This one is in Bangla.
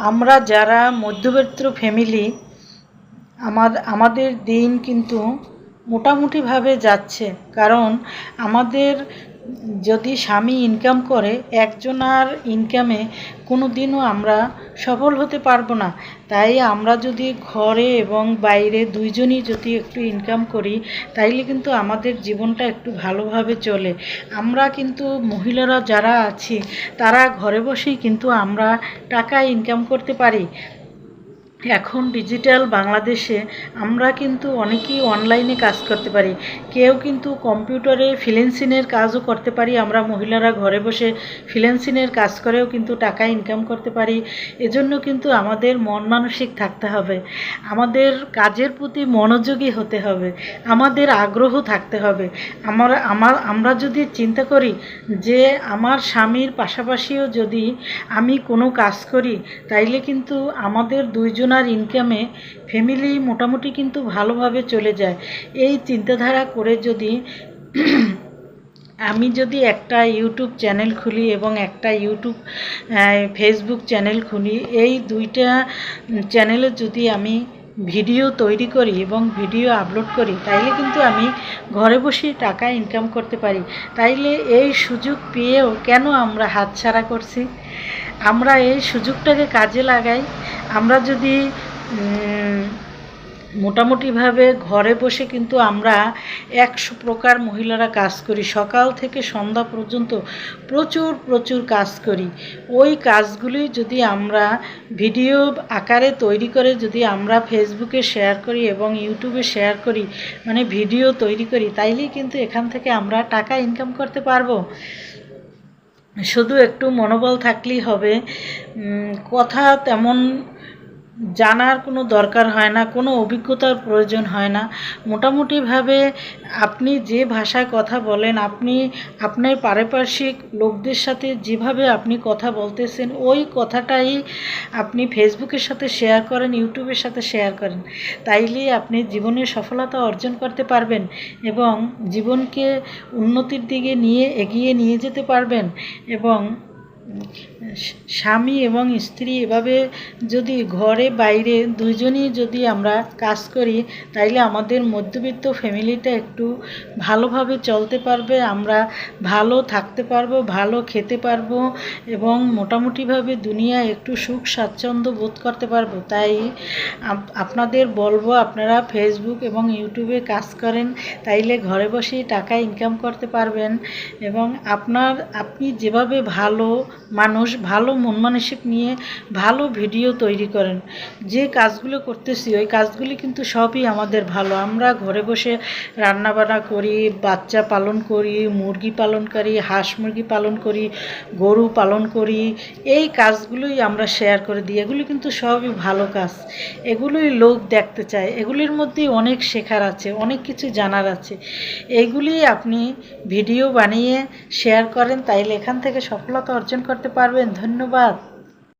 আমরা যারা মধ্যবিত্ত ফ্যামিলি আমার আমাদের দিন কিন্তু মোটামুটিভাবে যাচ্ছে। কারণ আমাদের যদি স্বামী ইনকাম করে একজনার ইনকামে কোনো দিনও আমরা সফল হতে পারব না। তাই আমরা যদি ঘরে এবং বাইরে দুইজনই যদি একটু ইনকাম করি, তাইলে কিন্তু আমাদের জীবনটা একটু ভালোভাবে চলে। আমরা কিন্তু মহিলারা যারা আছি, তারা ঘরে বসেই কিন্তু আমরা টাকা ইনকাম করতে পারি। এখন ডিজিটাল বাংলাদেশে আমরা কিন্তু অনেকেই অনলাইনে কাজ করতে পারি। কেউ কিন্তু কম্পিউটারে ফ্রিল্যান্সিংয়ের কাজও করতে পারি। আমরা মহিলারা ঘরে বসে ফ্রিল্যান্সিংয়ের কাজ করেও কিন্তু টাকা ইনকাম করতে পারি। এজন্য কিন্তু আমাদের মন মানসিক থাকতে হবে। আমাদের কাজের প্রতি মনোযোগী হতে হবে। আমাদের আগ্রহ থাকতে হবে। আমার আমার, আমরা যদি চিন্তা করি যে আমার স্বামীর পাশাপাশিও যদি আমি কোনো কাজ করি, তাইলে কিন্তু আমাদের দুইজনার ইনকামে ফ্যামিলি মোটামুটি কিন্তু ভালোভাবে চলে যায়। এই চিন্তাধারা করে যদি আমি যদি একটা ইউটিউব চ্যানেল খুলি এবং একটা ইউটিউব ফেসবুক চ্যানেল খুলি, এই দুইটা চ্যানেলে যদি আমি ভিডিও তৈরি করি এবং ভিডিও আপলোড করি, তাইলে কিন্তু আমি ঘরে বসেই টাকা ইনকাম করতে পারি। তাইলে এই সুযোগ পেয়েও কেন আমরা হাতছাড়া করছি? আমরা এই সুযোগটাকে কাজে লাগাই আমরা যদি মোটামুটিভাবে ঘরে বসে কিন্তু আমরা একশো প্রকার মহিলারা কাজ করি। সকাল থেকে সন্ধ্যা পর্যন্ত প্রচুর প্রচুর কাজ করি। ওই কাজগুলি যদি আমরা ভিডিও আকারে তৈরি করে যদি আমরা ফেসবুকে শেয়ার করি এবং ইউটিউবে শেয়ার করি মানে ভিডিও তৈরি করি, তাইলেই কিন্তু এখান থেকে আমরা টাকা ইনকাম করতে পারব। শুধু একটু মনোবল থাকলেই হবে। কথা তেমন জানার কোনো দরকার হয় না, কোনো অভিজ্ঞতার প্রয়োজন হয় না। মোটামুটিভাবে আপনি যে ভাষায় কথা বলেন, আপনি আপনার পারিপার্শ্বিক লোকদের সাথে যেভাবে আপনি কথা বলতেছেন, ওই কথাটাই আপনি ফেসবুকের সাথে শেয়ার করেন, ইউটিউবের সাথে শেয়ার করেন। তাইলেই আপনি জীবনে সফলতা অর্জন করতে পারবেন এবং জীবনকে উন্নতির দিকে নিয়ে এগিয়ে নিয়ে যেতে পারবেন এবং স্বামী এবং স্ত্রী এভাবে যদি ঘরে, বাইরে দুইজনই যদি আমরা কাজ করি, তাইলে আমাদের মধ্যবিত্ত ফ্যামিলিটা একটু ভালোভাবে চলতে পারবে, আমরা ভালো থাকতে পারব, ভালো খেতে পারব এবং মোটামুটিভাবে দুনিয়া একটু সুখ স্বাচ্ছন্দ্য বোধ করতে পারব। তাই আপনাদের বলব, আপনারা ফেসবুক এবং ইউটিউবে কাজ করেন, তাইলে ঘরে বসেই টাকা ইনকাম করতে পারবেন এবং আপনার, আপনি যেভাবে ভালো মানুষ ভালো মন মানসিক নিয়ে ভালো ভিডিও তৈরি করেন। যে কাজগুলো করতেছি, ওই কাজগুলি কিন্তু সবই আমাদের ভালো। আমরা ঘরে বসে রান্নাবান্না করি, বাচ্চা পালন করি, মুরগি পালন করি, হাঁস মুরগি পালন করি, গরু পালন করি, এই কাজগুলোই আমরা শেয়ার করে দিই। এগুলি কিন্তু সবই ভালো কাজ। এগুলোই লোক দেখতে চায়। এগুলির মধ্যেই অনেক শেখার আছে, অনেক কিছু জানার আছে। এইগুলি আপনি ভিডিও বানিয়ে শেয়ার করেন, তাইলে এখান থেকে সফলতা অর্জন করতে পারবেন। ধন্যবাদ।